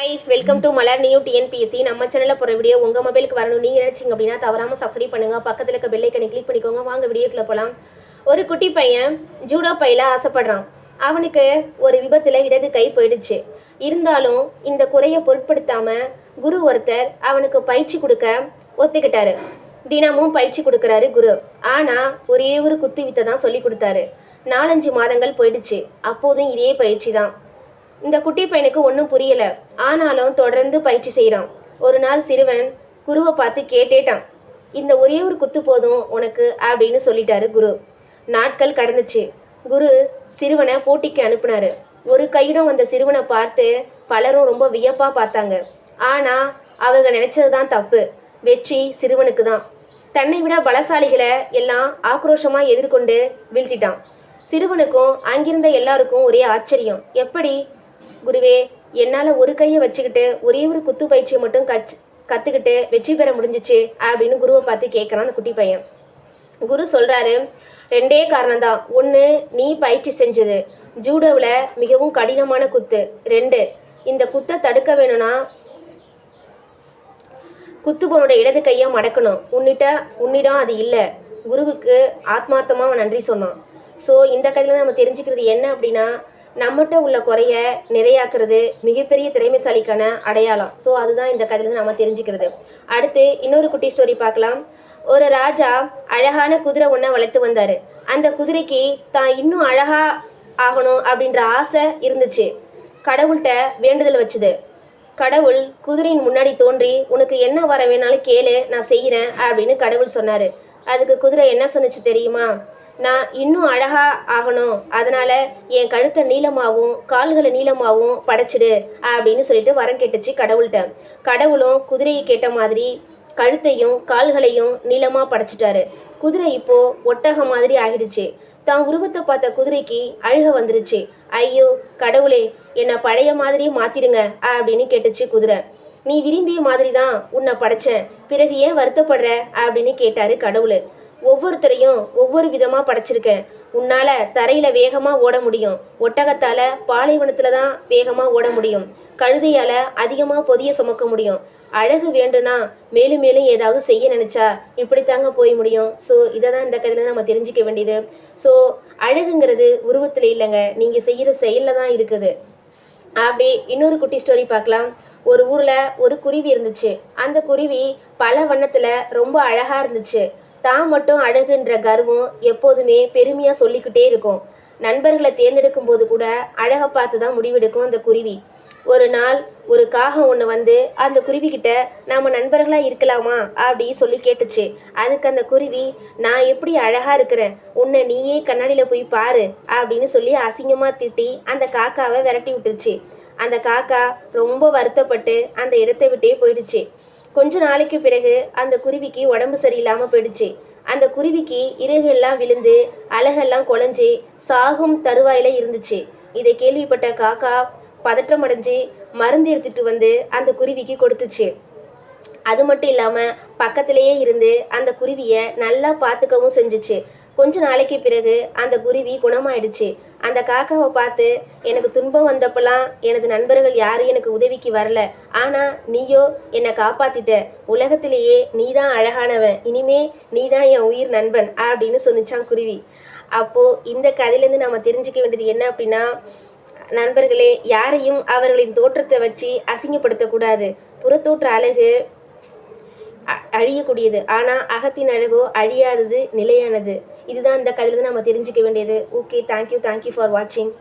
Hi welcome to Malar new TNPSC நம்ம சேனலில் போகிற வீடியோ உங்கள் மொபைலுக்கு வரணும். நீங்கள் நினச்சிங்க அப்படின்னா தவறாமல் சப்ஸ்கிரைப் பண்ணுங்கள் பக்கத்தில் இருக்க பெல்லைக்கனை கிளிக் பண்ணிக்கோங்க. வாங்க வீடியோக்குள்ளே போகலாம் ஒரு குட்டி பையன் ஜூடோ பையில் ஆசைப்படுறான். அவனுக்கு ஒரு விபத்தில் இடது கை போயிடுச்சு. இருந்தாலும் இந்த குறையை பொருட்படுத்தாமல் குரு ஒருத்தர் அவனுக்கு பயிற்சி கொடுக்க ஒத்துக்கிட்டாரு. தினமும் பயிற்சி கொடுக்குறாரு குரு. ஆனால் ஒரே ஒரு குத்து வித்தை தான் சொல்லி கொடுத்தாரு. நாலஞ்சு மாதங்கள் போயிடுச்சு. அப்போதும் இதே பயிற்சி தான். இந்த குட்டி பையனுக்கு ஒன்றும் புரியல. ஆனாலும் தொடர்ந்து பயிற்சி செய்கிறான் ஒரு நாள் சிறுவன் குருவை பார்த்து கேட்டேட்டான். இந்த ஒரே ஒரு குத்து போதும் உனக்கு அப்படின்னு சொல்லிட்டாரு குரு. நாட்கள் கடந்துச்சு. குரு சிறுவனை போட்டிக்கு அனுப்புனாரு. ஒரு கையிடம் வந்த சிறுவனை பார்த்து பலரும் ரொம்ப வியப்பாக பார்த்தாங்க. ஆனால் அவங்க நினச்சது தான் தப்பு. வெற்றி சிறுவனுக்கு தான் தன்னை விட பலசாலிகளை எல்லாம் ஆக்ரோஷமாக எதிர்கொண்டு வீழ்த்திட்டான். சிறுவனுக்கும் அங்கிருந்த எல்லாருக்கும் ஒரே ஆச்சரியம். எப்படி குருவே என்னால் ஒரு கையை வச்சுக்கிட்டு ஒரே ஒரு குத்து பயிற்சியை மட்டும் கச் கற்றுக்கிட்டு வெற்றி பெற முடிஞ்சிச்சு அப்படின்னு குருவை பார்த்து கேட்குறான் அந்த குட்டி பையன். குரு சொல்கிறாரு ரெண்டே காரணம்தான். ஒன்று நீ பயிற்சி செஞ்சது. ஜூடோவில் மிகவும் கடினமான குத்து. ரெண்டு இந்த குத்தை தடுக்க வேணும்னா குத்துபவனோட இடது கையை மடக்கணும். உன்னிட்ட உன்னிடம் அது இல்லை. குருவுக்கு ஆத்மார்த்தமாக அவன் நன்றி சொன்னான். ஸோ இந்த கதையில் நம்ம தெரிஞ்சுக்கிறது என்ன அப்படின்னா நம்மகிட்ட உள்ள குறைய நிறையாக்குறது மிகப்பெரிய திறமைசாலிக்கான அடையாளம். ஸோ அதுதான் இந்த கதையிலேருந்து நம்ம தெரிஞ்சுக்கிறது. அடுத்து இன்னொரு குட்டி ஸ்டோரி பார்க்கலாம். ஒரு ராஜா அழகான குதிரை ஒன்றை வளர்த்து வந்தார். அந்த குதிரைக்கு தான் இன்னும் அழகா ஆகணும் அப்படின்ற ஆசை இருந்துச்சு. கடவுள்கிட்ட வேண்டுதல் வச்சுது. கடவுள் குதிரையின் முன்னாடி தோன்றி உனக்கு என்ன வர வேணாலும் கேளு நான் செய்கிறேன் அப்படின்னு கடவுள் சொன்னார். அதுக்கு குதிரை என்ன சொன்னுச்சு தெரியுமா? நான் இன்னும் அழகா ஆகணும். அதனால என் கழுத்தை நீளமாகவும் கால்களை நீளமாகவும் படைச்சிடு அப்படின்னு சொல்லிட்டு வரம் கேட்டுச்சு கடவுள்கிட்ட. கடவுளும் குதிரையை கேட்ட மாதிரி கழுத்தையும் கால்களையும் நீளமாக படைச்சிட்டாரு. குதிரை இப்போ ஒட்டகம் மாதிரி ஆகிடுச்சு. தான் உருவத்தை பார்த்த குதிரைக்கு அழுக வந்துருச்சு. ஐயோ கடவுளே என்னை பழைய மாதிரி மாத்திருங்க அப்படின்னு கேட்டுச்சு குதிரை. நீ விரும்பிய மாதிரி தான் உன்னை படைச்சேன். பிறகு ஏன் வருத்தப்படுற அப்படின்னு கேட்டாரு கடவுள். ஒவ்வொருத்தரையும் ஒவ்வொரு விதமாக படைச்சிருக்கேன் உன்னால் தரையில் வேகமாக ஓட முடியும். ஒட்டகத்தால் பாலைவனத்தில் தான் வேகமாக ஓட முடியும். கழுதையால் அதிகமாக பொதிய சுமக்க முடியும். அழகு வேண்டுனா மேலும் மேலும் ஏதாவது செய்ய நினச்சா இப்படித்தாங்க போய் முடியும். ஸோ இதை தான் இந்த கதையில் நம்ம தெரிஞ்சுக்க வேண்டியது. ஸோ அழகுங்கிறது உருவத்தில் இல்லைங்க. நீங்கள் செய்கிற செயலில் தான் இருக்குது. அப்படி இன்னொரு குட்டி ஸ்டோரி பார்க்கலாம். ஒரு ஊரில் ஒரு குருவி இருந்துச்சு. அந்த குருவி பல வண்ணத்தில் ரொம்ப அழகாக இருந்துச்சு. தான் மட்டும் அழகுன்ற கர்வம் எப்போதுமே பெருமையாக சொல்லிக்கிட்டே இருக்கும். நண்பர்களை தேர்ந்தெடுக்கும் போது கூட அழகை பார்த்து தான் முடிவெடுக்கும் அந்த குருவி. ஒரு நாள் ஒரு காகம் ஒன்று வந்து அந்த குருவிக்கிட்ட நாம் நண்பர்களாக இருக்கலாமா அப்படி சொல்லி கேட்டுச்சு. அதுக்கு அந்த குருவி நான் எப்படி அழகாக இருக்கிறேன்? உன்னை நீயே கண்ணாடியில் போய் பாரு அப்படின்னு சொல்லி அசிங்கமாக திட்டி அந்த காக்காவை விரட்டி விட்டுருச்சு. அந்த காக்கா ரொம்ப வருத்தப்பட்டு அந்த இடத்தை விட்டே போயிடுச்சு. கொஞ்ச நாளைக்கு பிறகு அந்த குருவிக்கு உடம்பு சரியில்லாமல் போயிடுச்சு. அந்த குருவிக்கு இறகெல்லாம் விழுந்து அழகெல்லாம் குழஞ்சி சாகும் தருவாயில இருந்துச்சு. இதை கேள்விப்பட்ட காக்கா பதற்றம் அடைஞ்சு மருந்து எடுத்துட்டு வந்து அந்த குருவிக்கு கொடுத்துச்சு. அது மட்டும் இல்லாமல் பக்கத்திலேயே இருந்து அந்த குருவியை நல்லா பார்த்துக்கவும் செஞ்சிச்சு. கொஞ்ச நாளைக்கு பிறகு அந்த குருவி குணமாயிடுச்சு. அந்த காக்காவை பார்த்து எனக்கு துன்பம் வந்தப்பெல்லாம் எனது நண்பர்கள் யாரும் எனக்கு உதவிக்கு வரல. ஆனால் நீயோ என்னை காப்பாத்திட்ட. உலகத்திலேயே நீ தான் அழகானவன். இனிமே நீ தான் என் உயிர் நண்பன் அப்படின்னு சொன்னிச்சான் குருவி. அப்போது இந்த கதையிலேருந்து நம்ம தெரிஞ்சுக்க வேண்டியது என்ன அப்படின்னா நண்பர்களே யாரையும் அவர்களின் தோற்றத்தை வச்சு அசிங்கப்படுத்தக்கூடாது. புறத்தோற்ற அழகு அ- அழியக்கூடியது. ஆனால் அகத்தின் அழகோ அழியாதது நிலையானது. இதுதான் இந்த கதையிலிருந்து நம்ம தெரிஞ்சுக்க வேண்டியது. ஓகே தேங்க்யூ தேங்க்யூ ஃபார் வாட்சிங்